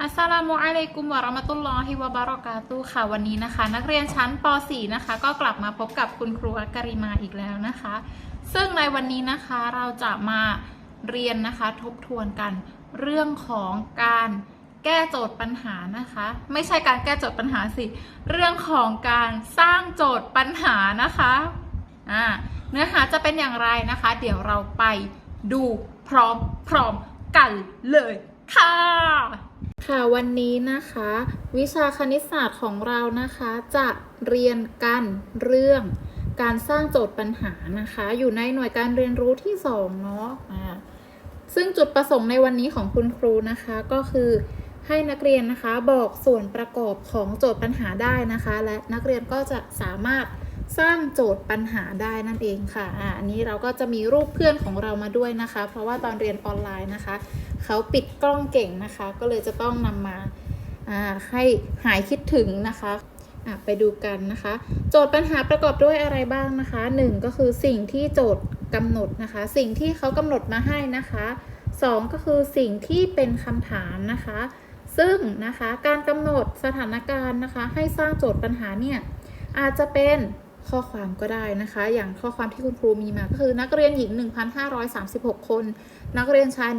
อัสลามุอะลัยกุมวะเราะมะตุลลอฮิวะบะเราะกาตุค่ะวันนี้นะคะ นักเรียนชั้นป .4 นะคะ ก็กลับมาพบกับคุณครูอักการิมาอีกแล้วนะคะ ซึ่งในวันนี้นะคะเราจะมาเรียนนะคะทบทวนกันเรื่องของการแก้โจทย์ปัญหานะคะ ไม่ใช่การแก้โจทย์ปัญหาสิ เรื่องของการสร้างโจทย์ปัญหานะคะอ่าเนื้อหาจะเป็นอย่างไรนะคะ เดี๋ยวเราไปดูพร้อมพร้อมๆกันเลยค่ะ ค่ะวันนี้นะคะ วิชาคณิตศาสตร์ของเรานะคะ จะเรียนกันเรื่องการสร้างโจทย์ปัญหานะคะ อยู่ในหน่วยการเรียนรู้ที่2เนาะอ่าซึ่งจุดประสงค์ในวันนี้ของคุณครูนะคะก็คือให้นักเรียนนะคะบอกส่วนประกอบของโจทย์ปัญหาได้นะคะ และนักเรียนก็จะสามารถ สร้างโจทย์ปัญหาได้นั่นเองค่ะอ่าอันนี้เราก็จะมีรูปเพื่อนของเรามาด้วยนะคะ เพราะว่าตอนเรียนออนไลน์นะคะ เขาปิดกล้องเก่งนะคะ ก็เลยจะต้องนำมาอ่าให้หายคิดถึงนะคะอะไปดูกันนะคะ โจทย์ปัญหาประกอบด้วยอะไรบ้างนะคะหนึ่งก็คือสิ่งที่โจทย์กำหนดนะคะ สิ่งที่เขากำหนดมาให้นะคะสองก็คือสิ่งที่เป็นคำถามนะคะ ซึ่งนะคะการกำหนดสถานการณ์นะคะ ให้สร้างโจทย์ปัญหาเนี่ยอาจจะเป็น ข้อความก็ได้นะคะ อย่างข้อความที่คุณครูมีมาก็คือนักเรียนหญิง 1,536 คน นักเรียนชาย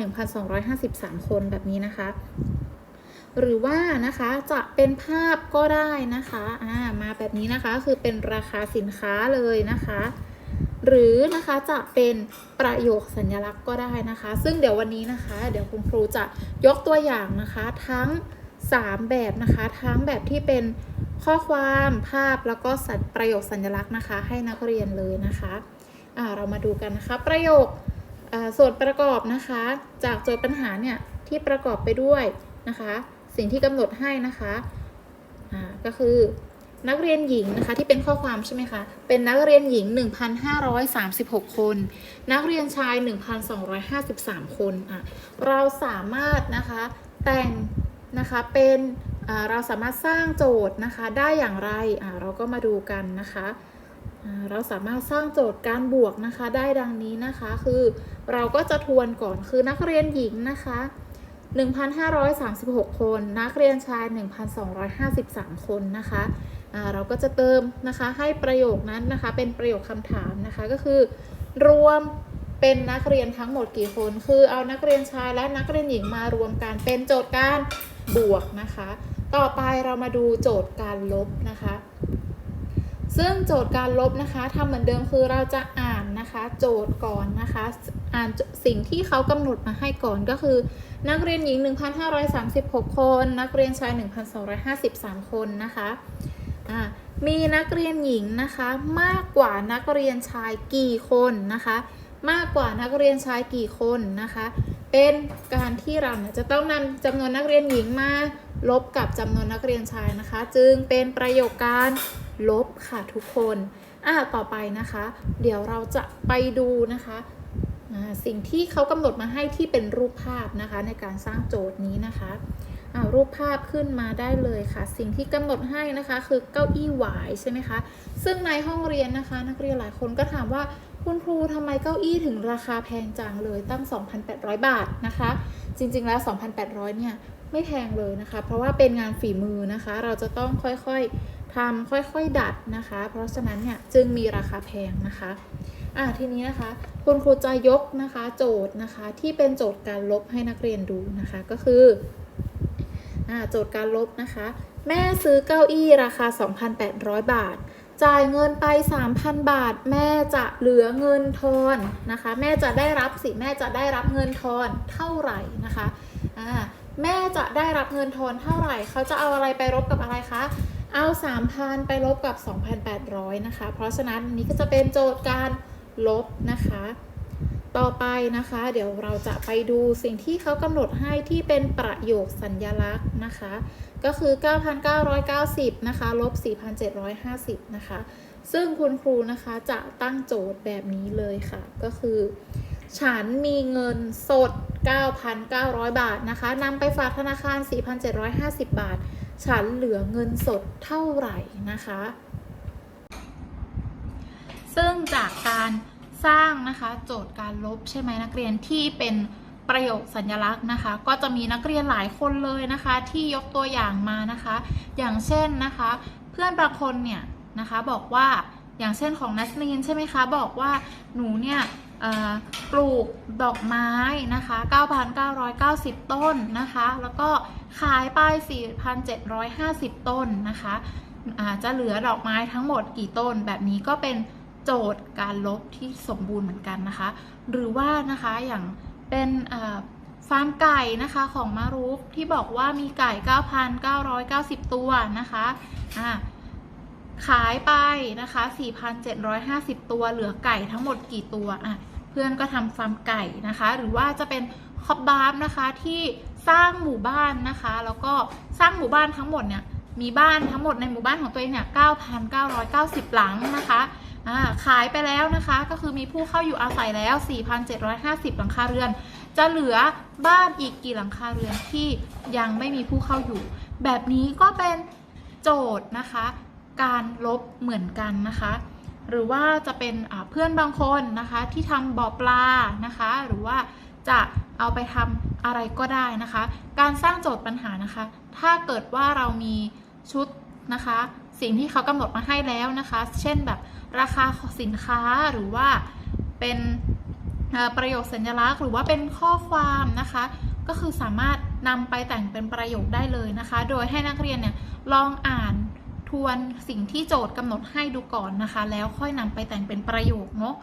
1,253 คนแบบนี้นะคะ หรือว่านะคะจะเป็นภาพก็ได้นะคะอ่ามาแบบนี้นะคะคือเป็นราคาสินค้าเลยนะคะหรือนะคะจะเป็นประโยคสัญลักษณ์ก็ได้นะคะ ซึ่งเดี๋ยววันนี้นะคะ เดี๋ยวคุณครูจะยกตัวอย่างนะคะทั้ง 3 แบบนะคะ ทั้งแบบที่เป็น ข้อความภาพแล้วก็สัญประโยคสัญลักษณ์นะคะ ให้นักเรียนเลยนะคะอ่าเรามาดูกันนะคะประโยคส่วนประกอบนะคะ จากโจทย์ปัญหาเนี่ยที่ประกอบไปด้วยนะคะ สิ่งที่กำหนดให้นะคะก็คือนักเรียนหญิงนะคะที่เป็นข้อความใช่ไหมคะ เป็นนักเรียนหญิง 1,536 คน นักเรียนชาย 1,253 คนอะเราสามารถนะคะแต่งนะคะเป็น เราสามารถสร้างโจทย์นะคะได้อย่างไรเราก็มาดูกันนะคะเราสามารถสร้างโจทย์การบวกนะคะได้ดังนี้นะคะคือเราก็จะทวนก่อนคือนักเรียนหญิงนะคะ 1,536 คน นักเรียนชาย 1,253 คนนะคะเราก็จะเติมนะคะให้ประโยคนั้นนะคะเป็นประโยคคำถามนะคะก็คือ รวมเป็นนักเรียนทั้งหมดกี่คน คือเอานักเรียนชายและนักเรียนหญิงมารวมกันเป็นโจทย์การบวกนะคะ ต่อไปเรามาดูโจทย์การลบนะคะ ซึ่งโจทย์การลบนะคะทำเหมือนเดิมคือเราจะอ่านนะคะ โจทย์ก่อนนะคะ อ่านสิ่งที่เขากำหนดมาให้ก่อนก็คือ นักเรียนหญิง 1,536 คน นักเรียนชาย 1,253 คนนะคะอ่ามีนักเรียนหญิงนะคะ มากกว่านักเรียนชายกี่คนนะคะ มากกว่านักเรียนชายกี่คนนะคะ เป็นการที่เราจะต้องนำจำนวนนักเรียนหญิงมา ลบกับจำนวนนักเรียนชายนะคะ จึงเป็นประโยคการลบค่ะทุกคนอ่าต่อไปนะคะ เดี๋ยวเราจะไปดูนะคะสิ่งที่เขากำหนดมาให้ที่เป็นรูปภาพนะคะ ในการสร้างโจทย์นี้นะคะอารูปภาพขึ้นมาได้เลยค่ะ สิ่งที่กำหนดให้นะคะคือเก้าอี้หวายใช่ไหมคะ ซึ่งในห้องเรียนนะคะ นักเรียนหลายคนก็ถามว่าคุณครูทำไมเก้าอี้ถึงราคาแพงจังเลยตั้ง 2,800 บาทนะคะ จริงๆแล้ว 2,800 เนี่ย ไม่แพงเลยนะคะ เพราะว่าเป็นงานฝีมือนะคะ เราจะต้องค่อยๆทำค่อยๆดัดนะคะ เพราะฉะนั้นเนี่ยจึงมีราคาแพงนะคะอ่าทีนี้นะคะ คุณครูจะยกนะคะ โจทย์นะคะที่เป็นโจทย์การลบให้นักเรียนดูนะคะก็คืออ่าโจทย์การลบนะคะ แม่ซื้อเก้าอี้ราคา 2,800 บาท จ่ายเงินไป 3,000 บาท แม่จะเหลือเงินทอนนะคะ แม่จะได้รับสิแม่จะได้รับเงินทอนเท่าไหร่นะคะ จะได้รับเงินทอนเท่าไหร่ เขาจะเอาอะไรไปลบกับอะไรคะ เอา 3,000 ไปลบกับ 2,800 นะคะ เพราะฉะนั้นนนี้ก็จะเป็นโจทย์การลบนะคะ ต่อไปนะคะ เดี๋ยวเราจะไปดูสิ่งที่เขากำหนดให้ที่เป็นประโยคสัญญลักษณ์นะคะ ก็คือ 9,990 นะคะ ลบ 4,750 นะคะ ซึ่งคุณครูนะคะจะตั้งโจทย์แบบนี้เลยค่ะ ก็คือ ฉันมีเงินสด 9,900 บาทนะคะนำไปฝากธนาคาร 4,750 บาท ฉันเหลือเงินสดเท่าไหร่นะคะ ซึ่งจากการสร้างนะคะโจทย์การลบใช่ไหมนักเรียนที่เป็นประโยคสัญลักษณ์นะคะ ก็จะมีนักเรียนหลายคนเลยนะคะ ที่ยกตัวอย่างมานะคะ อย่างเช่นนะคะ เพื่อนบางคนเนี่ยนะคะบอกว่าอย่างเช่นของนัสนีนใช่ไหมคะ บอกว่าหนูเนี่ย ปลูกดอกไม้นะคะ 9,990 ต้นนะคะ แล้วก็ขายไป 4,750 ต้นนะคะอาจะเหลือดอกไม้ทั้งหมดกี่ต้น แบบนี้ก็เป็นโจทย์การลบที่สมบูรณ์เหมือนกันนะคะ หรือว่านะคะอย่างเป็นฟาร์มไก่นะคะของมารุฟที่บอกว่ามีไก่ 9,990 ตัวนะคะขายไปนะคะ 4,750 ตัวเหลือไก่ทั้งหมดกี่ตัวอะ เพื่อนก็ทำฟาร์มไก่นะคะ หรือว่าจะเป็นคอบบาร์นะคะที่สร้างหมู่บ้านนะคะ แล้วก็สร้างหมู่บ้านทั้งหมดเนี่ยมีบ้านทั้งหมดในหมู่บ้านของตัวเองเนี่ย 9,990 หลังนะคะขายไปแล้วนะคะก็คือมีผู้เข้าอยู่อาศัยแล้ว 4,750 หลังคาเรือน จะเหลือบ้านอีกกี่หลังคาเรือนที่ยังไม่มีผู้เข้าอยู่ แบบนี้ก็เป็นโจทย์นะคะ การลบเหมือนกันนะคะ หรือว่าจะเป็นเพื่อนบางคนนะคะที่ทำบ่อปลานะคะ หรือว่าจะเอาไปทำอะไรก็ได้นะคะ การสร้างโจทย์ปัญหานะคะ ถ้าเกิดว่าเรามีชุดนะคะ สิ่งที่เขากำหนดมาให้แล้วนะคะ เช่นแบบราคาสินค้าหรือว่าเป็นประโยคสัญลักษณ์ หรือว่าเป็นข้อความนะคะ ก็คือสามารถนำไปแต่งเป็นประโยคได้เลยนะคะ โดยให้นักเรียนเนี่ยลองอ่าน วนสิ่งที่โจทย์กำหนดให้ดูก่อนนะคะ แล้วค่อยนำไปแต่งเป็นประโยคเนาะ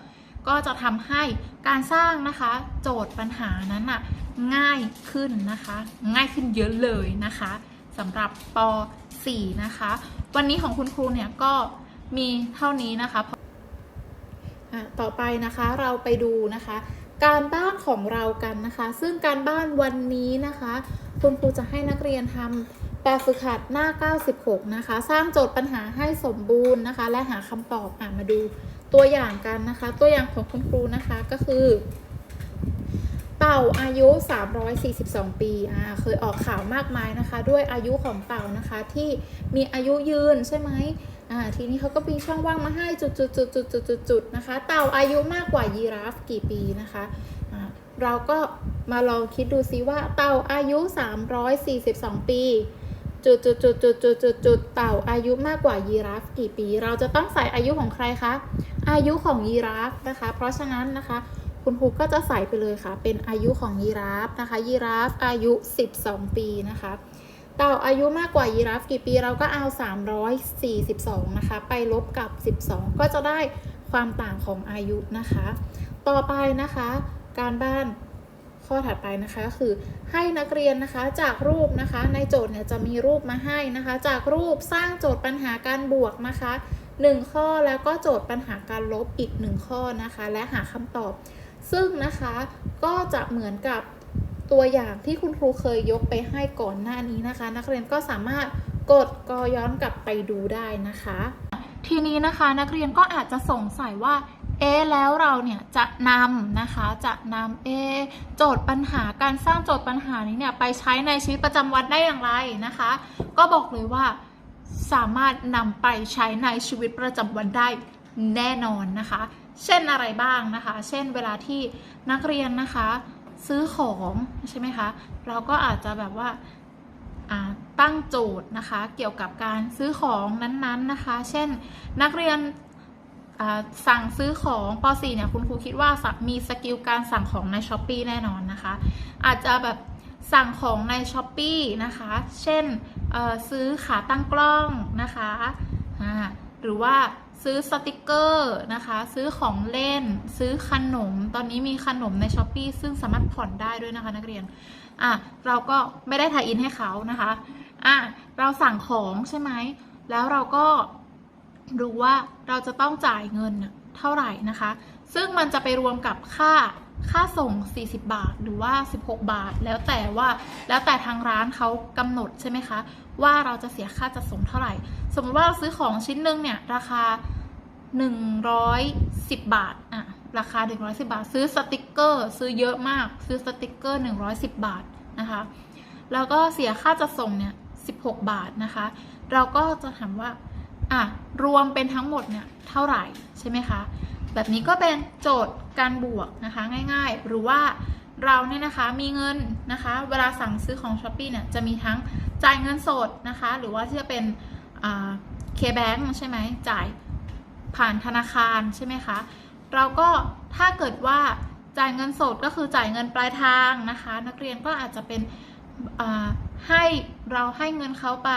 ก็จะทำให้การสร้างนะคะ โจทย์ปัญหานั้นอะง่ายขึ้นนะคะ ง่ายขึ้นเยอะเลยนะคะสำหรับป .4 นะคะ วันนี้ของคุณครูเนี่ยก็มีเท่านี้นะคะอะต่อไปนะคะเราไปดูนะคะ การบ้านของเรากันนะคะ ซึ่งการบ้านวันนี้นะคะ คุณครูจะให้นักเรียนทำ แบบฝึกหัดหน้า 96 นะคะ สร้างโจทย์ปัญหาให้สมบูรณ์นะคะ และหาคำตอบอะมาดูตัวอย่างกันนะคะ ตัวอย่างของคุณครูนะคะก็คือ เต่าอายุ 342 ปีอ่าเคยออกข่าวมากมายนะคะ ด้วยอายุของเต่านะคะที่มีอายุยืนใช่ไหมอ่าทีนี้เขาก็มีช่องว่างมาให้จุดจุดจุดจุดจุดจุดจุดนะคะ เต่าอายุมากกว่ายีราฟกี่ปีนะคะอ่าเราก็มาลองคิดดูซิว่าเต่าอายุ 342 ปี จุดจุดจุดจุดจุดจุดจุดเต่าอายุมากกว่ายีราฟกี่ปี เราจะต้องใส่อายุของใครคะ อายุของยีราฟนะคะ เพราะฉะนั้นนะคะ คุณครูก็จะใส่ไปเลยค่ะ เป็นอายุของยีราฟนะคะ ยีราฟอายุ 12 ปีนะคะ เต่าอายุมากกว่ายีราฟกี่ปีเราก็เอา 342 นะคะ ไปลบกับ 12 ก็จะได้ความต่างของอายุนะคะ ต่อไปนะคะ การบ้าน ข้อถัดไปนะคะคือให้นักเรียนนะคะจากรูปนะคะในโจทย์เนี่ยจะมีรูปมาให้นะคะ จากรูปสร้างโจทย์ปัญหาการบวกนะคะ 1 ข้อแล้วก็โจทย์ปัญหาการลบอีก 1 ข้อนะคะ และหาคำตอบ ซึ่งนะคะก็จะเหมือนกับตัวอย่างที่คุณครูเคยยกไปให้ก่อนหน้านี้นะคะ นักเรียนก็สามารถกดกอย้อนกลับไปดูได้นะคะ ทีนี้นะคะนักเรียนก็อาจจะสงสัยว่า เอแล้วเราเนี่ยจะนำนะคะจะนำเอโจทย์ปัญหาการสร้างโจทย์ปัญหานี้เนี่ยไปใช้ในชีวิตประจำวันได้อย่างไรนะคะ ก็บอกเลยว่าสามารถนำไปใช้ในชีวิตประจำวันได้แน่นอนนะคะ เช่นอะไรบ้างนะคะ เช่นเวลาที่นักเรียนนะคะ ซื้อของใช่ไหมคะ เราก็อาจจะแบบว่าตั้งโจทย์นะคะ เกี่ยวกับการซื้อของนั้นๆนะคะ เช่นนักเรียน สั่งซื้อของป .4 เนี่ยคุณครูคิดว่ามีสกิลการสั่งของใน s h อ p e e แน่นอนนะคะ อาจจะแบบสั่งของใน s h อ p e e นะคะ เช่นซื้อขาตั้งกล้องนะคะหรือว่าซื้อสติกเกอร์นะคะ ซื้อของเล่น ซื้อขนม ตอนนี้มีขนมใน s h อ p e e ซึ่งสามารถผ่อนได้ด้วยนะคะนักเรียน อะ เราก็ไม่ได้ถ่ายอินให้เขานะคะ อะ เราสั่งของใช่ไหม แล้วเราก็ รู้ว่าเราจะต้องจ่ายเงินเท่าไหร่นะคะ ซึ่งมันจะไปรวมกับค่าค่าส่ง 40 บาท หรือว่า 16 บาท แล้วแต่ว่า แล้วแต่ทางร้านเขากำหนดใช่ไหมคะ ว่าเราจะเสียค่าจัดส่งเท่าไหร่ สมมติว่าเราซื้อของชิ้นหนึ่งเนี่ย ราคา 110 บาท อะ ราคา 110 บาท ซื้อสติกเกอร์ ซื้อเยอะมาก ซื้อสติกเกอร์ 110 บาทนะคะ แล้วก็เสียค่าจัดส่งเนี่ย 16 บาทนะคะ เราก็จะถามว่า อะรวมเป็นทั้งหมดเนี่ยเท่าไหร่ใช่ไหมคะ แบบนี้ก็เป็นโจทย์การบวกนะคะง่ายๆ หรือว่าเราเนี่ยนะคะมีเงินนะคะ เวลาสั่งซื้อของ s h อ p e e เนี่ยจะมีทั้งจ่ายเงินสดนะคะ หรือว่าที่จะเป็นเคแบงใช่ไหมจ่ายผ่านธนาคารใช่ไหมคะเราก็ถ้าเกิดว่าจ่ายเงินสดก็คือจ่ายเงินปลายทางนะคะ นักเรียนก็อาจจะเป็นให้เราให้เงินเขาไป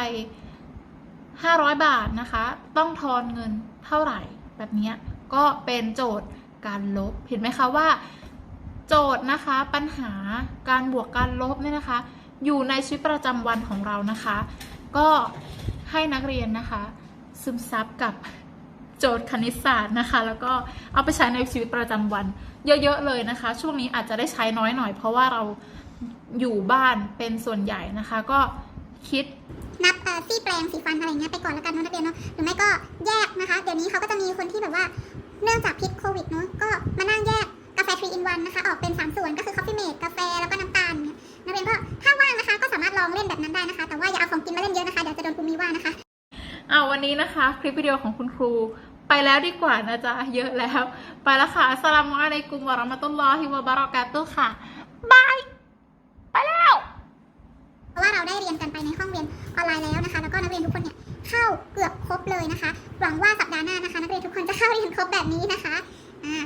500 บาทนะคะ ต้องทอนเงินเท่าไหร่แบบนี้ก็เป็นโจทย์การลบ เห็นไหมคะว่า โจทย์นะคะปัญหาการบวกการลบเนี่ยนะคะ อยู่ในชีวิตประจำวันของเรานะคะ ก็ให้นักเรียนนะคะ ซึมซับกับโจทย์คณิตศาสตร์นะคะ แล้วก็เอาไปใช้ในชีวิตประจำวัน เยอะๆเลยนะคะ ช่วงนี้อาจจะได้ใช้น้อยหน่อย เพราะว่าเราอยู่บ้านเป็นส่วนใหญ่นะคะ ก็คิด นับซี่แปลงสีฟันอะไรเงี้ยไปก่อนแล้วกันเนอะนักเรียนเนาะหรือไม่ก็แยกนะคะ เดี๋ยวนี้เขาก็จะมีคนที่แบบว่าเนื่องจากพิษโควิดเนาะก็มานั่งแยกกาแฟ3 in 1นวันนะคะ ออกเป็น 3 ส่วนก็คือ coffee mate กาแฟแล้วก็น้ำตาลนักเรียนก็ถ้าว่างนะคะก็สามารถลองเล่นแบบนั้นได้นะคะ แต่ว่าอย่าเอาของกินมาเล่นเยอะนะคะเดี๋ยวจะโดนครูมีว่านะคะอ่าวันนี้นะคะ คลิปวิดีโอของคุณครูไปแล้วดีกว่านะจ๊ะเยอะแล้ว ไปแล้วค่ะสลามอะลัยกุมวะราะมะตุลลอฮิวะบะเรากาตุค่ะบาย ไปแล้ว เพราะว่าเรา ได้เรียนกันไปในห้องเรียนออนไลน์แล้วนะคะ แล้วก็นักเรียนทุกคนเนี่ยเข้าเกือบครบเลยนะคะ หวังว่าสัปดาห์หน้านะคะ นักเรียนทุกคนจะเข้าเรียนครบแบบนี้นะคะอ่า